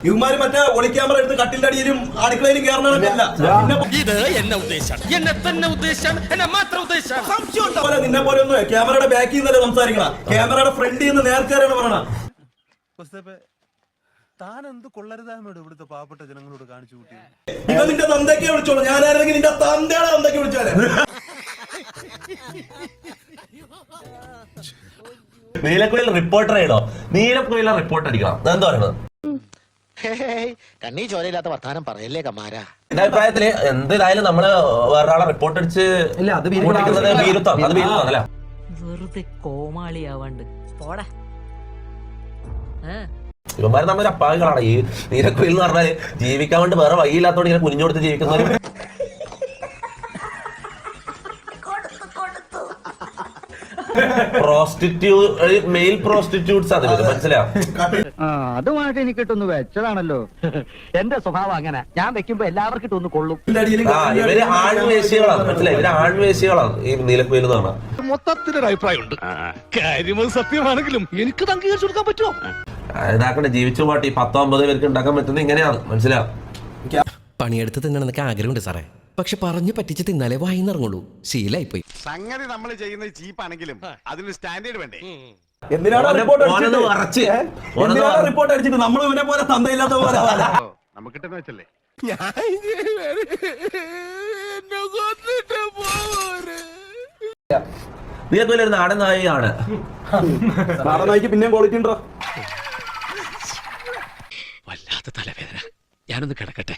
ഇവന്മാര് മറ്റേ ഒളിക്യാമറ എടുത്ത് കട്ടിന്റെ അടിയിലും അടുക്കളയിലും കയറണമല്ല ഇത് എന്നെ ഉദ്ദേശാണ്. എന്നെ തന്നെ ഉദ്ദേശാണ്. എന്നെ മാത്രം ഉദ്ദേശാണ്. പോലെ നിന്നെ പോലെ ഒന്നും ക്യാമറയുടെ ബാക്കിൽ നിന്നല്ലേ സംസാരിക്കണ. ക്യാമറയുടെ ഫ്രണ്ടിൽ നിന്ന് നേർക്കാരാണ് പറയണ. താൻ എന്ത് കൊള്ളരുതായ്മയോട് ഇവിടുത്തെ പാവപ്പെട്ട ജനങ്ങളോട് കാണിച്ചു കൂട്ടി ഇവ നിന്റെ തന്തയ്ക്ക് വിളിച്ചോളൂ. ഞാനായിരുന്നെങ്കിൽ നിന്റെ തന്തയുടെ തന്തയ്ക്ക് വിളിച്ചാലേ നീലക്കുയിൽ റിപ്പോർട്ടർ ചെയ്യണോ നീലക്കുയിലെ റിപ്പോർട്ട് അടിക്കണം. എന്താ പറയുന്നത്? കണ്ണീ ചോരയില്ലാത്ത വർത്താനം പറയല്ലേ കമാര എന്റെ അഭിപ്രായത്തിൽ എന്തായാലും നമ്മൾ വേറൊരാളെ റിപ്പോർട്ട് അടിച്ച് വെറുതെ കോമാളിയാവാണ്ട്. പോടാ. ഇവന്മാര് നമ്മൾ അപ്പാവികളാണ് ഈ നീരക്കുയിൽ എന്ന് പറഞ്ഞാൽ ജീവിക്കാൻ വേണ്ടി വേറെ വഴിയില്ലാത്തോണ്ട് ഇങ്ങനെ കുഞ്ഞു കൊടുത്ത് ജീവിക്കുന്നവരും. പ്രോസ്റ്റിറ്റ്യൂട്ട് മെയിൽ പ്രോസ്റ്റിറ്റ്യൂട്ട്സ് അത് വരും മനസ്സിലായോ? അതുമായിട്ട് എനിക്ക് ഇട്ടൊന്ന് വെച്ചതാണല്ലോ. എന്റെ സ്വഭാവം അങ്ങനെ. ഞാൻ വെക്കുമ്പോ എല്ലാവർക്കും ഇട്ടൊന്ന് കൊള്ളും. ആ ഇവർ ആൺവേശികളാണ്. മനസ്സിലായി? ഇവർ ആൺവേശികളാണ് ഈ നീലക്കുയിൽ നിന്നാണ് മൊത്തത്തിലൊരു അഭിപ്രായമുണ്ട്. കാര്യം സത്യമാണെങ്കിലും എനിക്ക് അംഗീകരിച്ചു കൊടുക്കാൻ പറ്റുമോ? ഇതാക്കണ്ട ജീവിച്ചു പാട്ടി ഈ പത്തോ അമ്പത് പേർക്ക് ഉണ്ടാക്കാൻ പറ്റുന്നത് ഇങ്ങനെയാണ്. മനസ്സിലാവും പണിയെടുത്ത് തിന്നണമെന്നൊക്കെ ആഗ്രഹമുണ്ട് സാറേ. പക്ഷെ പറഞ്ഞു പറ്റിച്ച് തിന്നാലേ വായിന്നിറങ്ങുള്ളൂ. ശീലായിപ്പോയി. സംഗതി നമ്മൾ ചെയ്യുന്നത് ചീപ്പാണെങ്കിലും അതിന് സ്റ്റാൻഡേർഡ് വേണ്ടേ? എന്തിനാണ് റിപ്പോർട്ട് അടിച്ചിട്ട് എന്തിനാണ് റിപ്പോർട്ട് അടിച്ചിട്ട് നമ്മൾ ഇവനെ പോലെ തന്തയില്ലാത്ത പോലെ? നമുക്ക് കിട്ടുന്ന വെച്ചല്ലേ? നീലക്കുയിൽ ഒരു നാടൻ നായികയാണ്. നാടൻ നായിക്ക് പിന്നെയും ക്വാളിറ്റി ഉണ്ടോ? വല്ലാത്ത തലവേദന. ഞാനൊന്ന് കിടക്കട്ടെ.